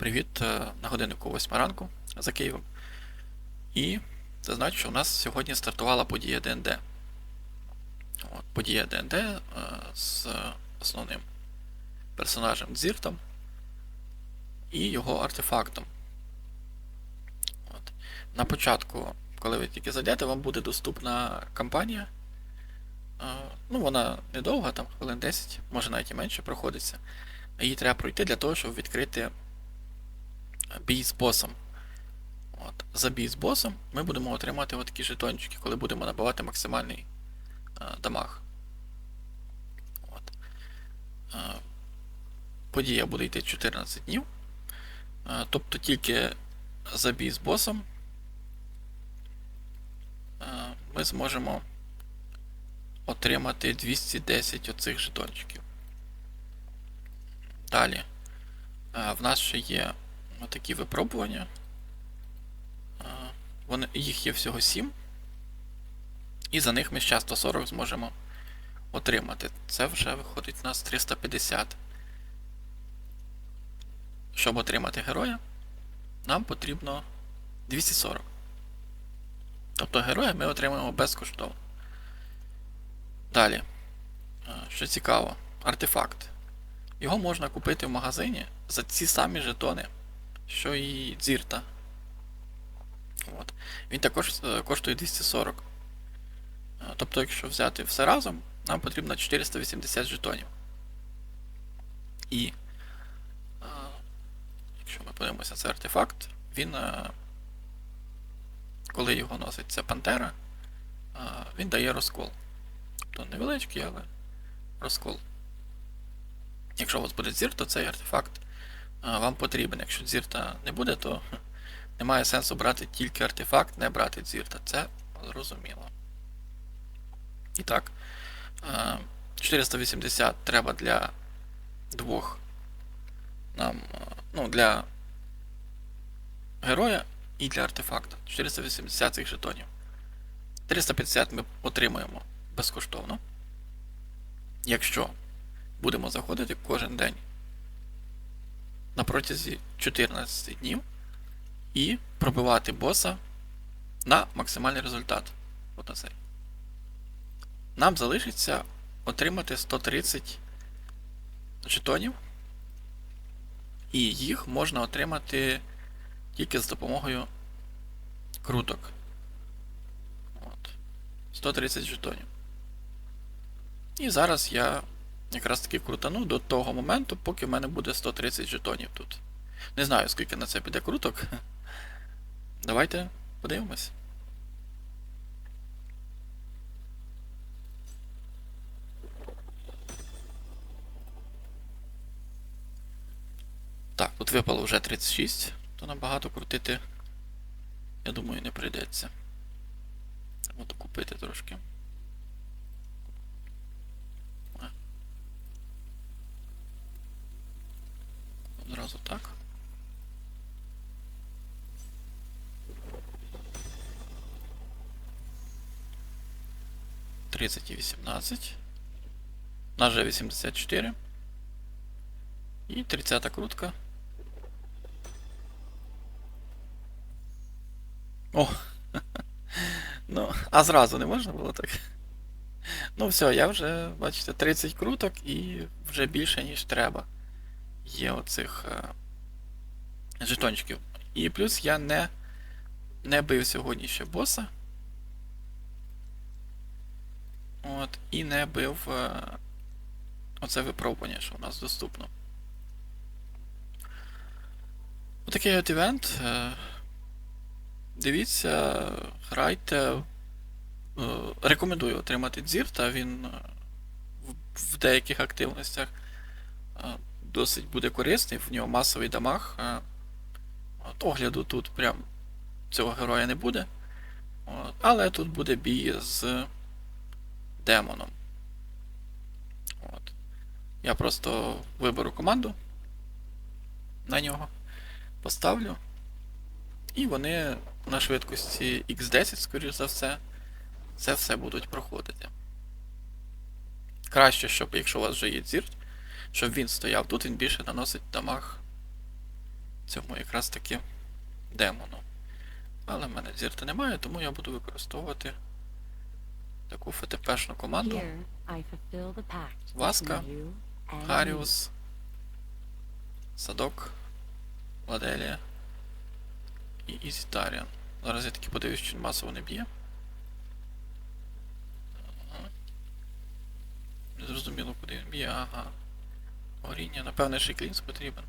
Привіт е, на годиннику 8 ранку за Києвом. І це значить, що у нас сьогодні стартувала подія ДНД. От, подія ДНД е, з основним персонажем Дзіртом і його артефактом. От. На початку, коли ви тільки зайдете, вам буде доступна кампанія. Е, Ну, вона недовга, там хвилин 10, може навіть і менше проходиться. Її треба пройти для того, щоб відкрити бій з босом. От. За бій з босом ми будемо отримати такі жетончики, коли будемо набивати максимальний е, дамаг. От. Е, подія буде йти 14 днів. Е, тобто тільки за бій з босом е, ми зможемо отримати 210 оцих жетончиків. Далі. е, В нас ще є такі випробування. Е, Вони, їх є всього 7. І за них ми ще 140 зможемо отримати. Це вже виходить у нас 350. Щоб отримати героя, нам потрібно 240. Тобто героя ми отримаємо безкоштовно. Далі. Що цікаво, артефакт. Його можна купити в магазині за ці самі жетони, що і дзірта. От. Він також е, коштує 240. Е, Тобто, якщо взяти все разом, нам потрібно 480 жетонів. І е, якщо ми подивимося, це артефакт, він, коли його носить ця пантера, він дає розкол. Тобто невеличкий, але розкол. Якщо у вас буде дзір, то цей артефакт вам потрібен. Якщо дзірта не буде, то немає сенсу брати тільки артефакт, не брати дзірта. Це зрозуміло. І так, 480 треба для двох нам, ну, для героя і для артефакта. 480 цих жетонів. 350 ми отримуємо безкоштовно. Якщо будемо заходити кожен день на протязі 14 днів і пробивати боса на максимальний результат. Цей. Нам залишиться отримати 130 жетонів, і їх можна отримати тільки з допомогою круток. От. 130 жетонів. І зараз я якраз таки крутану до того моменту, поки в мене буде 130 жетонів тут. Не знаю, скільки на це піде круток. Давайте подивимось. Так, тут випало вже 36, то набагато крутити, я думаю, не прийдеться. Треба купити трошки. Одразу так. Тридцять і вісімнадцять. Вже 84. І 30 крутка. О! ну, а зразу не можна було так. Ну, все, я вже, бачите, 30 круток і вже більше, ніж треба є оцих е, жетончиків. І плюс я не не бив сьогодні ще боса. От, і не бив е, оце випробування, що у нас доступно. Отакий от івент. Е, дивіться, грайте. Е, рекомендую отримати дзірта, він е, в, в деяких активностях. Досить буде корисний, в нього масовий дамаг. Е, От, Огляду тут прям цього героя не буде. От, Але тут буде бій з демоном. От. Я просто виберу команду на нього, поставлю. І вони на швидкості X10, скоріш за все, це все будуть проходити. Краще, щоб якщо у вас вже є дзірт, щоб він стояв тут, він більше наносить дамаг цьому якраз таки демону. Але в мене зірти немає, тому я буду використовувати таку ФТПшну команду. Васка. Харіус, Садок, Ладелія і Ізітаріан. Зараз я таки подивлюсь, чи масово не б'є. Ага. Не зрозуміло, куди він б'є, ага. Горіння, напевне, ще клінс потрібен.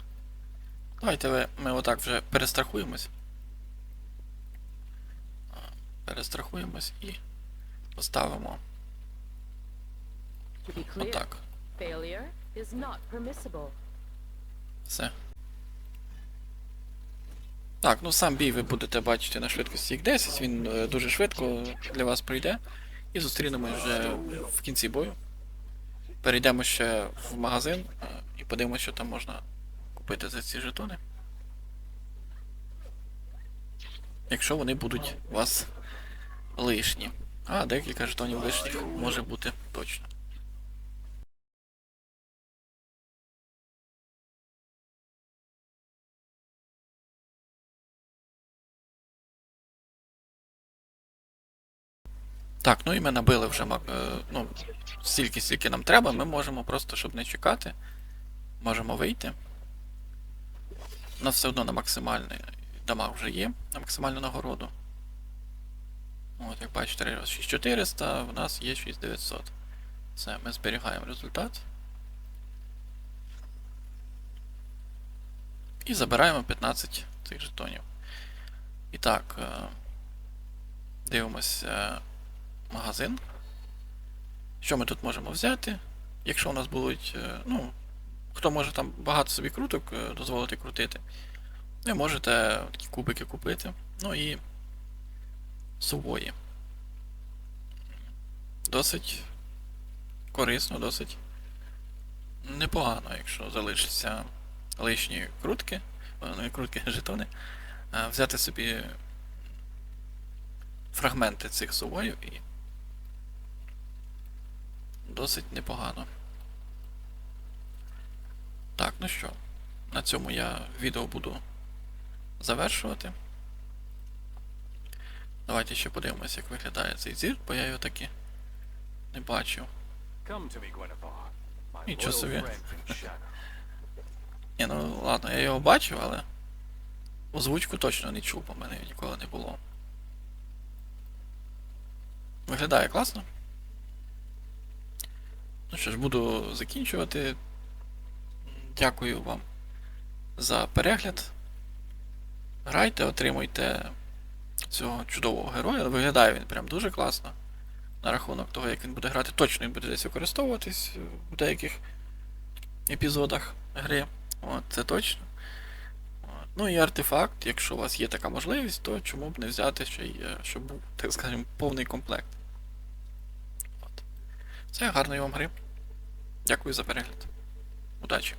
Давайте ми отак вже перестрахуємось. Перестрахуємось і поставимо отак. Все. Так, ну сам бій ви будете бачити на швидкості як 10, він е, дуже швидко для вас пройде. І зустрінемось вже в кінці бою. Перейдемо ще в магазин е, і подивимося, що там можна купити за ці жетони. Якщо вони будуть у вас лишні. А, декілька жетонів лишніх може бути точно. Так, ну і ми набили вже е, ну, стільки, скільки нам треба, ми можемо просто, щоб не чекати, можемо вийти. У нас все одно на максимальний дамаг вже є, на максимальну нагороду. От, як бачите, 6400, в нас є 6900. Все, ми зберігаємо результат. І забираємо 15 цих жетонів. І так, е, дивимося магазин. Що ми тут можемо взяти? Якщо у нас будуть, е, ну, хто може там багато собі круток е, дозволити крутити, ви можете такі кубики купити. Ну і сувої. Досить корисно, досить непогано, якщо залишаться лишні крутки, е, не крутки, жетони, взяти собі фрагменти цих сувоїв і досить непогано. Так, ну що, на цьому я відео буду завершувати. Давайте ще подивимося, як виглядає цей зір, бо я його таки не бачив. Нічого собі. Ні, ну ладно, я його бачив, але озвучку точно не чув, бо мене ніколи не було. Виглядає класно. Ну що ж, буду закінчувати. Дякую вам за перегляд. Грайте, отримуйте цього чудового героя. Виглядає він прям дуже класно. На рахунок того, як він буде грати, точно він буде десь використовуватись в деяких епізодах гри. От, це точно. От. Ну і артефакт, якщо у вас є така можливість, то чому б не взяти ще й, е, щоб був, так скажемо, повний комплект. Все, гарної вам гри. Дякую за перегляд. Удачі!